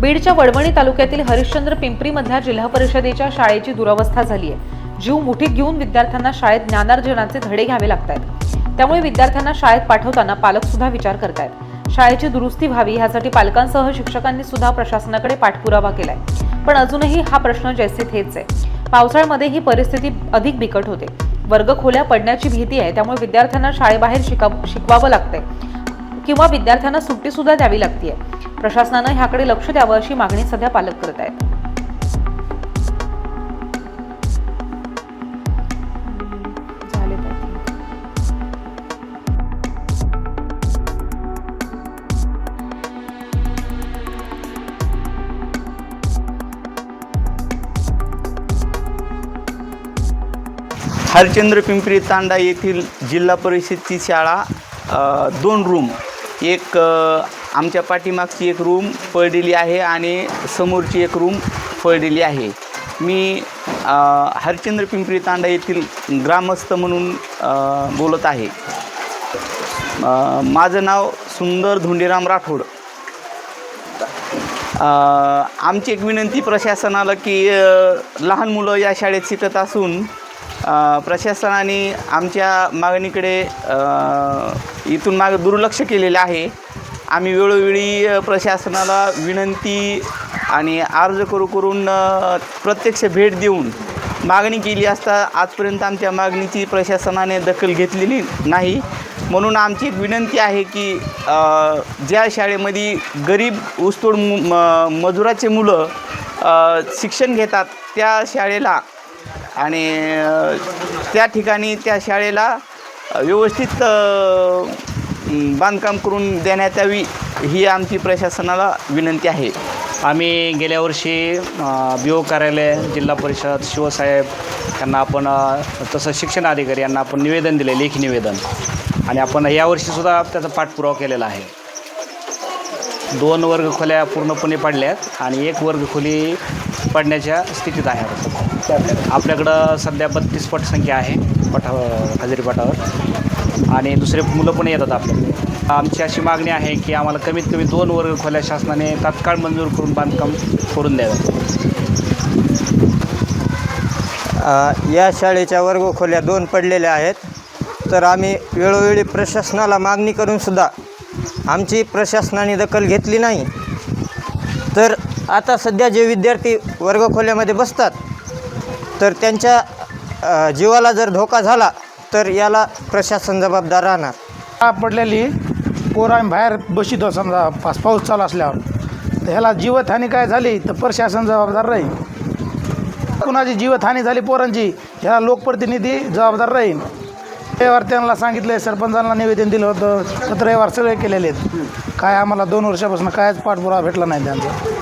बीडच्या वडवणी तालुक्यातील हरिश्चंद्र पिंपरीमधल्या जिल्हा परिषदेच्या शाळेची दुरवस्था झाली आहे. जीव मुठीत घेऊन विद्यार्थ्यांना शाळेत ज्ञानार्जनाचे धडे घ्यावे लागत आहेत त्यामुळे विद्यार्थ्यांना शाळेत पाठवताना पालक सुद्धा विचार करतायत. शाळेची दुरुस्ती व्हावी यासाठी पालकांसह शिक्षकांनी सुद्धा प्रशासनाकडे पाठपुरावा केलाय. पण अजूनही हा प्रश्न जैसे थेच आहे. पावसाळ्यामध्ये ही परिस्थिती अधिक बिकट होते. वर्ग खोल्या पडण्याची भीती आहे त्यामुळे विद्यार्थ्यांना शाळेबाहेर शिका शिकवावं लागतंय. किंवा विद्यार्थ्यांना सुट्टी सुद्धा द्यावी लागतीये. प्रशासनानं ह्याकडे लक्ष द्यावं अशी मागणी सध्या पालक करत आहेत. हरिचंद्र पिंपरी तांडा येथील जिल्हा परिषदची शाळा दोन रूम एक आमच्या पाठीमागची एक रूम पडलेली आहे आणि समोरची एक रूम पडलेली आहे. मी हरिचंद्र पिंपरी तांडा येथील ग्रामस्थ म्हणून बोलत आहे. माझं नाव सुंदर धोंडीराम राठोड. आमची एक विनंती प्रशासनाला की लहान मुलं या शाळेत शिकत असून प्रशासनाने आमच्या मागणीकडे इथून माग दुर्लक्ष केलेलं आहे. आम्ही वेळोवेळी प्रशासनाला विनंती आणि अर्ज करू करून प्रत्यक्ष भेट देऊन मागणी केली असता आजपर्यंत आमच्या मागणीची प्रशासनाने दखल घेतलेली नाही. म्हणून आमची एक विनंती आहे की ज्या शाळेमध्ये गरीब ऊसतोड म मजुराचे मुलं शिक्षण घेतात त्या शाळेला आणि त्या ठिकाणी त्या शाळेला व्यवस्थित बांधकाम करून देण्यात यावी ही आमची प्रशासनाला विनंती आहे. आम्ही गेल्या वर्षी बी ओ कार्यालय जिल्हा परिषद शिवसाहेब यांना आपण तसं शिक्षण अधिकारी यांना आपण निवेदन दिले लेखी निवेदन. आणि आपण यावर्षीसुद्धा त्याचा पाठपुरावा केलेला आहे. दोन वर्ग खोल्या पूर्णपणे पडल्यात आणि एक वर्ग खोली पडण्याच्या स्थितीत आहे. आपल्याकडं सध्या बत्तीस पट संख्या आहे पठा हजेरी पटावर. आणि दुसरे मुलं पण येतात आपल्याकडे. आमची अशी मागणी आहे की आम्हाला कमीत कमी दोन वर्ग खोल्या शासनाने तात्काळ मंजूर करून बांधकाम करून द्यावं. या शाळेच्या वर्ग खोल्या दोन पडलेल्या आहेत. तर आम्ही वेळोवेळी प्रशासनाला मागणी करूनसुद्धा आमची प्रशासनाने दखल घेतली नाही. तर आता सध्या जे विद्यार्थी वर्गखोल्यामध्ये बसतात तर त्यांच्या जीवाला जर धोका झाला तर याला प्रशासन जबाबदार राहणार. पडलेली पोरं आम्ही बाहेर बसितो समजा पास पाऊस चालू असल्यावर. तर ह्याला जीवतहानी काय झाली तर प्रशासन जबाबदार राहील. कुणाची जीवतहानी झाली पोरांची ह्याला लोकप्रतिनिधी जबाबदार राहील. रविवार त्यांना सांगितलं सरपंचांना निवेदन दिलं होतं पत्रव्यवहार सगळे केलेले आहेत. काय आम्हाला दोन वर्षापासून कायच पाठपुरावा भेटला नाही त्यांचा.